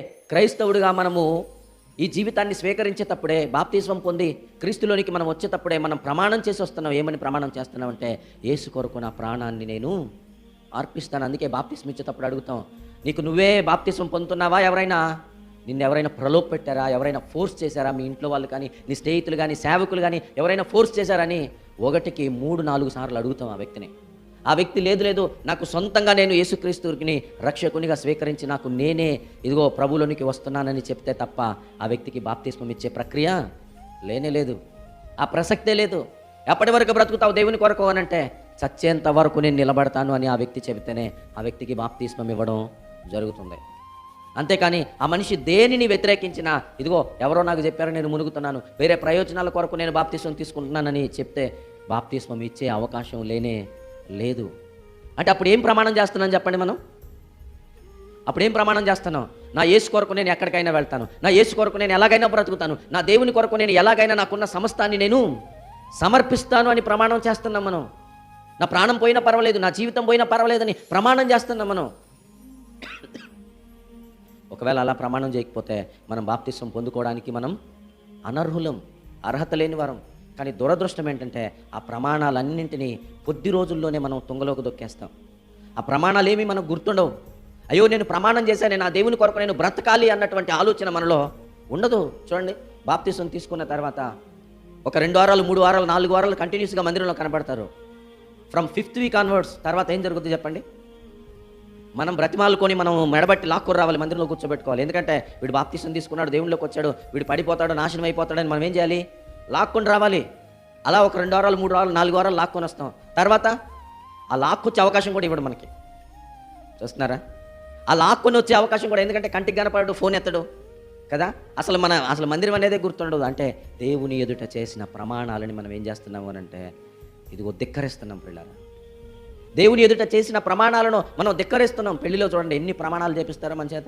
క్రైస్తవుడిగా మనము ఈ జీవితాన్ని స్వీకరించేటప్పుడే బాప్తిస్వం పొంది క్రీస్తులోనికి మనం వచ్చేటప్పుడే మనం ప్రమాణం చేసి వస్తున్నాం. ఏమని ప్రమాణం చేస్తున్నాం అంటే ఏసు కొరకు నా ప్రాణాన్ని నేను అర్పిస్తాను. అందుకే బాప్తిస్వం ఇచ్చేటప్పుడు అడుగుతాం నీకు నువ్వే బాప్తిస్వం పొందుతున్నావా ఎవరైనా? నిన్ను ఎవరైనా ప్రలోభ పెట్టారా? ఎవరైనా ఫోర్స్ చేశారా? మీ ఇంట్లో వాళ్ళు కానీ నీ స్నేహితులు కానీ సేవకులు కానీ ఎవరైనా ఫోర్స్ చేశారని? ఒకటికి మూడు నాలుగు సార్లు అడుగుతాం ఆ వ్యక్తిని. ఆ వ్యక్తి లేదు లేదు. నాకు సొంతంగా నేను యేసుక్రీస్తుని రక్షకునిగా స్వీకరించి నాకు నేనే ఇదిగో ప్రభులోనికి వస్తున్నానని చెప్తే తప్ప ఆ వ్యక్తికి బాప్తిస్మం ఇచ్చే ప్రక్రియ లేనే లేదు. ఆ ప్రసక్తే లేదు. ఎప్పటి వరకు బ్రతుకుతావు దేవుని కొరకు అని అంటే చచ్చేంత వరకు నేను నిలబడతాను అని ఆ వ్యక్తి చెబితేనే ఆ వ్యక్తికి బాప్తిస్మం ఇవ్వడం జరుగుతుంది. అంతేకాని ఆ మనిషి దేనిని వ్యతిరేకించినా ఇదిగో ఎవరో నాకు చెప్పారో నేను మునుగుతున్నాను వేరే ప్రయోజనాల కొరకు నేను బాప్తిస్వం తీసుకుంటున్నానని చెప్తే బాప్తిస్వం ఇచ్చే అవకాశం లేనే లేదు. అంటే అప్పుడు ఏం ప్రమాణం చేస్తున్నాం చెప్పండి మనం? అప్పుడు ఏం ప్రమాణం చేస్తున్నాం నా యేసు కొరకు నేను ఎక్కడికైనా వెళ్తాను. నా యేసు కొరకు నేను ఎలాగైనా బ్రతుకుతాను. నా దేవుని కొరకు నేను ఎలాగైనా నాకున్న సమస్తాన్ని నేను సమర్పిస్తాను అని ప్రమాణం చేస్తున్నాం మనం. నా ప్రాణం పోయినా పర్వాలేదు నా జీవితం పోయినా పర్వాలేదని ప్రమాణం చేస్తున్నాం మనం. ఒకవేళ అలా ప్రమాణం చేయకపోతే మనం బాప్తిస్వం పొందుకోవడానికి మనం అనర్హులం అర్హత లేని వారం. కానీ దురదృష్టం ఏంటంటే ఆ ప్రమాణాలన్నింటినీ కొద్ది రోజుల్లోనే మనం తుంగలోకి దొక్కేస్తాం. ఆ ప్రమాణాలు ఏమీ మనకు గుర్తుండవు. అయ్యో నేను ప్రమాణం చేశాను నా దేవుని కొరకు నేను బ్రతకాలి అన్నటువంటి ఆలోచన మనలో ఉండదు. చూడండి బాప్తీసం తీసుకున్న తర్వాత ఒక రెండు వారాలు మూడు వారాలు నాలుగు వారాలు కంటిన్యూస్గా మందిరంలో కనబడతారు. ఫ్రమ్ ఫిఫ్త్ వీక్ ఆన్వర్డ్స్ తర్వాత ఏం జరుగుతుంది చెప్పండి? మనం బ్రతిమాలుకొని మనం మెడబట్టి లాక్కొని రావాలి మందిరంలో కూర్చోబెట్టుకోవాలి. ఎందుకంటే వీడు బాప్తిసం తీసుకున్నాడు దేవుళ్ళకి వచ్చాడు వీడు పడిపోతాడు నాశనం అయిపోతాడని మనం ఏం చేయాలి? లాక్కొని రావాలి. అలా ఒక రెండు వారాలు మూడు వారాలు నాలుగు వారాలు లాక్కొని వస్తాం. తర్వాత ఆ లాక్కొచ్చే అవకాశం కూడా ఇవ్వడు మనకి. చూస్తున్నారా? ఆ లాక్కొని వచ్చే అవకాశం కూడా ఎందుకంటే కంటికి కనపడడు ఫోన్ ఎత్తడు. కదా? అసలు మన అసలు మందిరం అనేదే గుర్తుండదు. అంటే దేవుని ఎదుట చేసిన ప్రమాణాలని మనం ఏం చేస్తున్నాము అని అంటే ఇదిగో ధిక్కరిస్తున్నాం పిల్లలు. దేవుని ఎదుట చేసిన ప్రమాణాలను మనం ధిక్కరిస్తున్నాం. పెళ్ళిలో చూడండి ఎన్ని ప్రమాణాలు చేపిస్తారో మన చేత.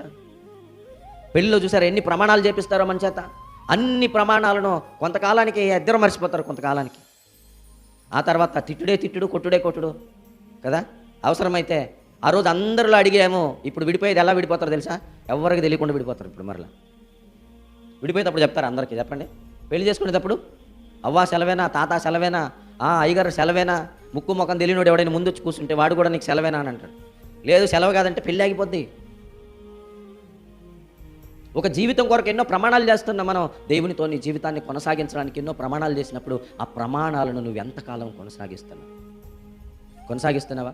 పెళ్ళిలో చూసారా ఎన్ని ప్రమాణాలు చేపిస్తారో మన చేత. అన్ని ప్రమాణాలను కొంతకాలానికి ఇద్దరు మర్చిపోతారు కొంతకాలానికి. ఆ తర్వాత తిట్టుడే తిట్టుడు కొట్టుడే కొట్టుడు కదా? అవసరమైతే ఆ రోజు అందరిలో అడిగాము ఇప్పుడు విడిపోయేది ఎలా విడిపోతారో తెలుసా? ఎవరికి తెలియకుండా విడిపోతారు ఇప్పుడు మరలా. విడిపోయేటప్పుడు చెప్తారు అందరికీ చెప్పండి. పెళ్ళి చేసుకునేటప్పుడు అవ్వా సెలవేనా తాత సెలవేనా ఆ అయ్యగారు సెలవేనా ముక్కు ముఖం తెలియనోడు ఎవడైనా ముందు వచ్చి కూర్చుంటే వాడు కూడా నీకు సెలవేనా అని అంటాడు లేదు సెలవు కాదంటే పెళ్ళి ఆగిపోద్ది. ఒక జీవితం కొరకు ఎన్నో ప్రమాణాలు చేస్తున్నాం మనం దేవునితో నీ జీవితాన్ని కొనసాగించడానికి ఎన్నో ప్రమాణాలు చేసినప్పుడు ఆ ప్రమాణాలను నువ్వు ఎంతకాలం కొనసాగిస్తున్నావు? కొనసాగిస్తున్నావా?